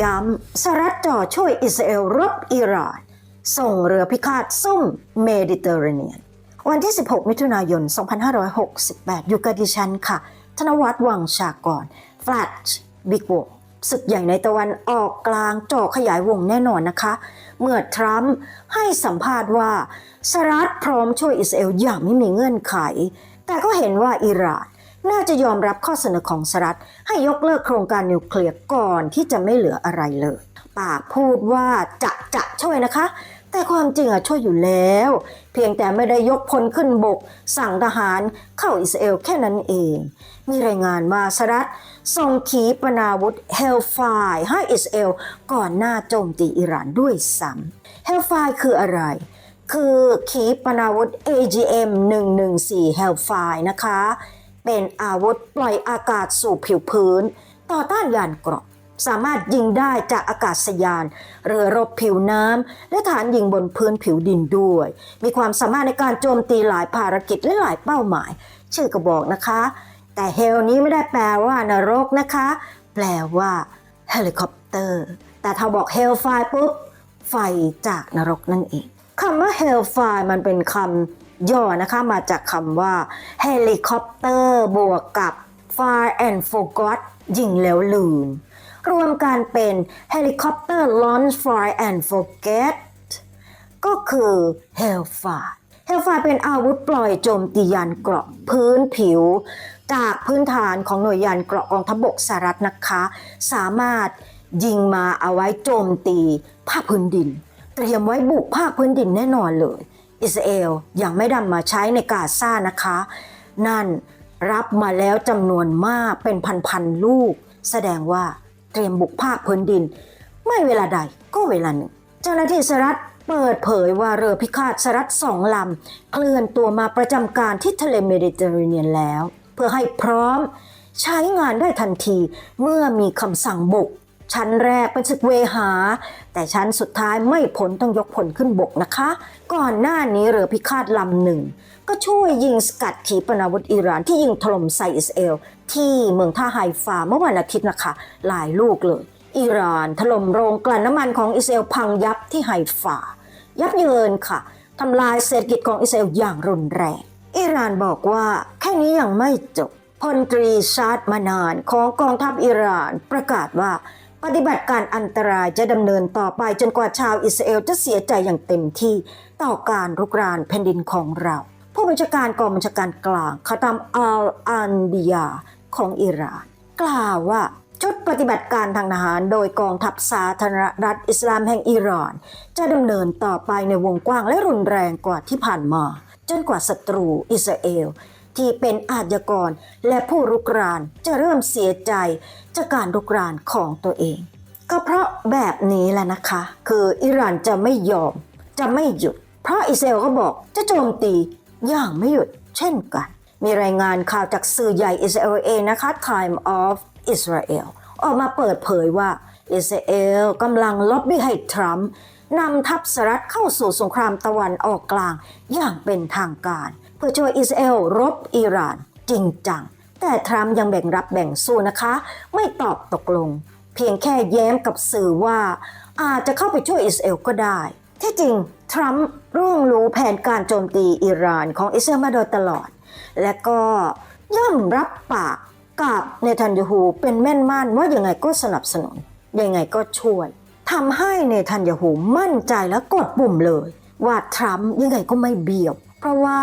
ย้ำสหรัฐจ่อช่วยอิสราเอลรบอิหร่าน ส่งเรือพิฆาตซุ่มเมดิเตอร์เรเนียน วันที่ 16 มิถุนายน 2568 อยู่กับดิฉันค่ะ ธนวัฒน์วังชากรฟลัดบิ๊กวศึกใหญ่ในตะวันออกกลางจ่อขยายวงแน่นอนนะคะ เมื่อทรัมป์ให้สัมภาษณ์ว่าสหรัฐพร้อมช่วยอิสราเอลอย่างไม่มีเงื่อนไข แต่ก็เห็นว่าอิหร่าน น่าจะยอมรับข้อเสนอของสหรัฐ ให้ยกเลิกโครงการนิวเคลียร์ก่อนที่จะไม่เหลืออะไรเลย ปากพูดว่าจะจะช่วยนะคะ แต่ความจริงอะช่วยอยู่แล้ว เพียงแต่ไม่ได้ยกพลขึ้นบก สั่งทหารเข้าอิสราเอลแค่นั้นเอง มีรายงานว่าสหรัฐส่งขีปนาวุธเฮลไฟให้อิสราเอลก่อนหน้าโจมตีอิหร่านด้วยซ้ำเฮลไฟคืออะไรคือขีปนาวุธ AGM 114 Hellfire นะคะ เป็นอาวุธปล่อยอากาศสู่ผิวพื้น ต่อต้านยานเกราะ สามารถยิงได้จากอากาศยาน เรือรบผิวน้ำและฐานยิงบนพื้นผิวดินด้วย มีความสามารถในการโจมตีหลายภารกิจและหลายเป้าหมาย ชื่อก็บอกนะคะ แต่เฮลนี้ไม่ได้แปลว่านรกนะคะ แปลว่าเฮลิคอปเตอร์ แต่ถ้าบอกเฮลไฟปุ๊บไฟจากนรกนั่นเองคำว่า Hellfire มันเป็นคำ ย่อนะคะมาจากคำว่า Helicopter บวกกับ Fire and Forgot ยิงแล้วลืม รวมกันเป็น Helicopter Launch Fire and Forget ก็คือ Hellfire h e l f i r e เป็นอาวุธปล่อยโจมตียานเกราะพื้นผิว จากพื้นฐานของหน่วยยานเกราะกองทัพบกสหรัฐนะคะ สามารถยิงมาเอาไว้โจมตีภาคพื้นดิน เตรียมไว้บุกภาคพื้นดินแน่นอนเลย อิสราเอลยังไม่นำมาใช้ในกาซานะคะ นั่นรับมาแล้วจำนวนมากเป็นพันๆลูก แสดงว่าเตรียมบุกภาคพื้นดิน ไม่เวลาใดก็เวลาหนึ่ง เจ้าหน้าที่สหรัฐเปิดเผยว่าเรือพิฆาตสหรัฐสองลำ เคลื่อนตัวมาประจำการที่ทะเลเมดิเตอร์เรเนียนแล้ว เพื่อให้พร้อมใช้งานได้ทันทีเมื่อมีคำสั่งบุก ชั้นแรกเป็นศึกเวหา แต่ชั้นสุดท้ายไม่พ้นต้องยกพลขึ้นบกนะคะ ก่อนหน้านี้เรือพิฆาตลำหนึ่ง ก็ช่วยยิงสกัดขีปนาวุธอิหร่านที่ยิงถล่มใส่อิสราเอล ที่เมืองท่าไฮฟาเมื่อวันอาทิตย์นะคะ หลายลูกเลย อิหร่านถล่มโรงกลั่นน้ำมันของอิสราเอลพังยับที่ไฮฟายับเยินค่ะทำลายเศรษฐกิจของอิสราเอลอย่างรุนแรงอิหร่านบอกว่าแค่นี้ยังไม่จบพลตรีชาร์ดมานานของกองทัพอิหร่านประกาศว่า ปฏิบัติการอันตรายจะดำเนินต่อไปจนกว่าชาวอิสราเอลจะเสียใจอย่างเต็มที่ต่อการรุกรานแผ่นดินของเรา ผู้บัญชาการกองบัญชาการกลางคาตัมอัลอันบิยาของอิหร่าน กล่าวว่าชุดปฏิบัติการทางทหารโดยกองทัพสาธารณรัฐอิสลามแห่งอิหร่าน จะดำเนินต่อไปในวงกว้างและรุนแรงกว่าที่ผ่านมา จนกว่าศัตรูอิสราเอล ที่เป็นอาชญากรและผู้รุกรานจะเริ่มเสียใจจากการรุกรานของตัวเอง ก็เพราะแบบนี้แหละนะคะ คืออิหร่านจะไม่ยอม จะไม่หยุด เพราะอิสราเอลก็บอกจะโจมตีอย่างไม่หยุดเช่นกัน มีรายงานข่าวจากสื่อใหญ่อิสราเอลเองนะคะ Time of Israel ออกมาเปิดเผยว่าอิสราเอลกำลังล็อบบี้ให้ทรัมป์ นำทัพสหรัฐเข้าสู่สงครามตะวันออกกลางอย่างเป็นทางการ เพื่อช่วยอิสราเอลรบอิหร่านจริงจัง แต่ทรัมป์ยังแบ่งรับแบ่งสู้นะคะ ไม่ตอบตกลง เพียงแค่แย้มกับสื่อว่า อาจจะเข้าไปช่วยอิสราเอลก็ได้ ที่จริง ทรัมป์ร่วงรู้แผนการโจมตีอิหร่านของอิสราเอลมาโดยตลอด และก็ย่อมรับปากกับเนทันยาฮูเป็นแม่นมั่นว่ายังไงก็สนับสนุนยังไงก็ช่วย ทำให้เนทันยาฮูมั่นใจและกดปุ่มเลย ว่าทรัมป์ยังไงก็ไม่เบี้ยว เพราะว่า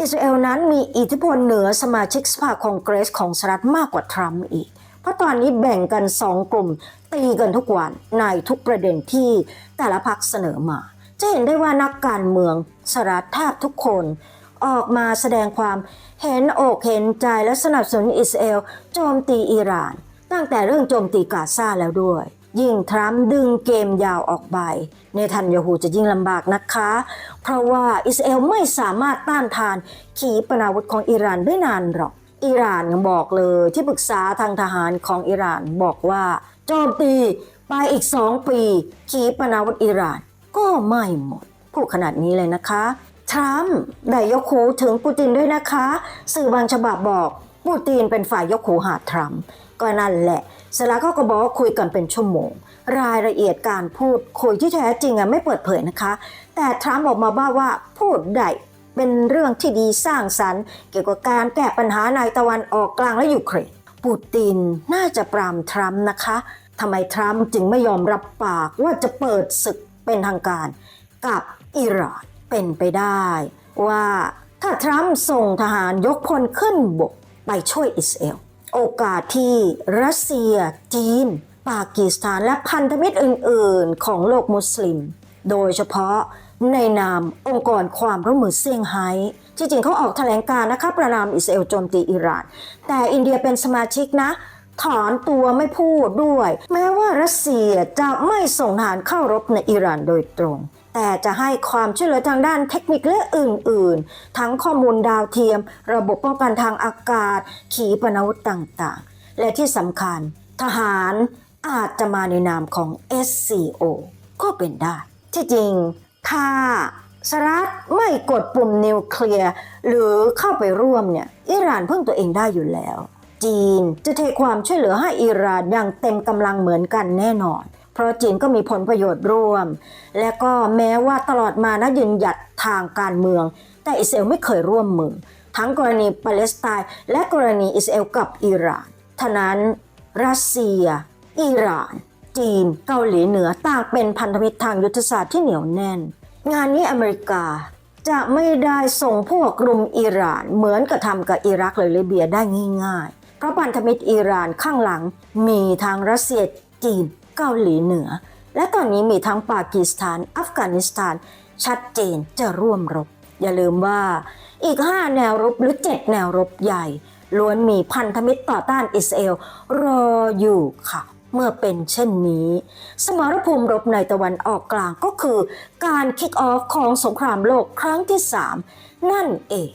อิสราเอลนั้นมีอิทธิพลเหนือสมาชิกสภาคองเกรสของสหรัฐมากกว่าทรัมป์อีก เพราะตอนนี้แบ่งกันสองกลุ่ม ตีกันทุกวันในทุกประเด็นที่แต่ละพรรคเสนอมา จะเห็นได้ว่านักการเมืองสหรัฐแทบทุกคนออกมาแสดงความเห็นอกเห็นใจและสนับสนุนอิสราเอลโจมตีอิหร่าน ตั้งแต่เรื่องโจมตีกาซาแล้วด้วย ยิ่งทรัมป์ดึงเกมยาวออกไปเนทันยาฮูจะยิ่งลำบากนะคะ เพราะว่าอิสราเอลไม่สามารถต้านทานขีปนาวุธของอิหร่านได้นานหรอก อิหร่านบอกเลยที่ปรึกษาทางทหารของอิหร่านบอกว่าโจมตีไปอีกสองปี ขีปนาวุธอิหร่านก็ไม่หมดพูดขนาดนี้เลยนะคะทรัมป์ได้ยกหูถึงปูตินด้วยนะคะ สื่อบางฉบับบอกปูตินเป็นฝ่ายยกหูหาทรัมป์ก็นั่นแหละ เสร็จแล้วเขาก็บอกว่าคุยกันเป็นชั่วโมง รายละเอียดการพูดคุยที่แท้จริงอะไม่เปิดเผยนะคะ แต่ทรัมป์ออกมาบ้าว่าพูดได้เป็นเรื่องที่ดีสร้างสรรค์ เกี่ยวกับการแก้ปัญหาในตะวันออกกลางและยูเครนปูตินน่าจะปรามทรัมป์นะคะทำไมทรัมป์จึงไม่ยอมรับปากว่าจะเปิดศึกเป็นทางการกับอิหร่านเป็นไปได้ ว่าถ้าทรัมป์ส่งทหารยกพลขึ้นบกไปช่วยอิสราเอล โอกาสที่รัสเซีย จีน ปากีสถานและพันธมิตรอื่น ๆ ของโลกมุสลิม โดยเฉพาะในนามองค์กรความร่วมมือเซี่ยงไฮ้ที่จริงเขาออกแถลงการณ์นะคะประนามอิสราเอลโจมตีอิหร่าน แต่อินเดียเป็นสมาชิกนะ ถอนตัวไม่พูดด้วย แม้ว่ารัสเซียจะไม่ส่งทหารเข้ารบในอิหร่านโดยตรง แต่จะให้ความช่วยเหลือทางด้านเทคนิคและอื่น ๆ ทั้งข้อมูลดาวเทียม ระบบป้องกันทางอากาศ ขีปนาวุธต่าง ๆ และที่สำคัญ ทหารอาจจะมาในนามของ SCO ก็เป็นได้ ที่จริง ถ้าสหรัฐไม่กดปุ่มนิวเคลียร์หรือเข้าไปร่วมเนี่ยอิหร่านพึ่งตัวเองได้อยู่แล้ว จีนจะเทความช่วยเหลือให้อิหร่านอย่างเต็มกำลังเหมือนกันแน่นอน เพราะจีนก็มีผลประโยชน์ร่วม และก็แม้ว่าตลอดมานะยืนหยัดทางการเมือง แต่อิสราเอลไม่เคยร่วมมือ ทั้งกรณีปาเลสไตน์และกรณีอิสราเอลกับอิหร่านทะนั้นรัสเซีย อิหร่าน จีน เกาหลีเหนือต่างเป็นพันธมิตรทางยุทธศาสตร์ที่เหนียวแน่น งานนี้อเมริกาจะไม่ได้ส่งพวกรุมอิหร่าน เหมือนกับทำกับอิรักหรือลิเบียได้ง่ายๆ เพราะพันธมิตรอิหร่านข้างหลังมีทางรัสเซียจีน เกาหลีเหนือ และตอนนี้มีทั้งปากีสถาน อัฟกานิสถาน ชัดเจนจะร่วมรบ อย่าลืมว่าอีก 5 แนวรบหรือ 7 แนวรบใหญ่ ล้วนมีพันธมิตรต่อต้านอิสราเอลรออยู่ค่ะเมื่อเป็นเช่นนี้ สมรภูมิรบในตะวันออกกลางก็คือการคิกออฟของสงครามโลกครั้งที่ 3 นั่นเอง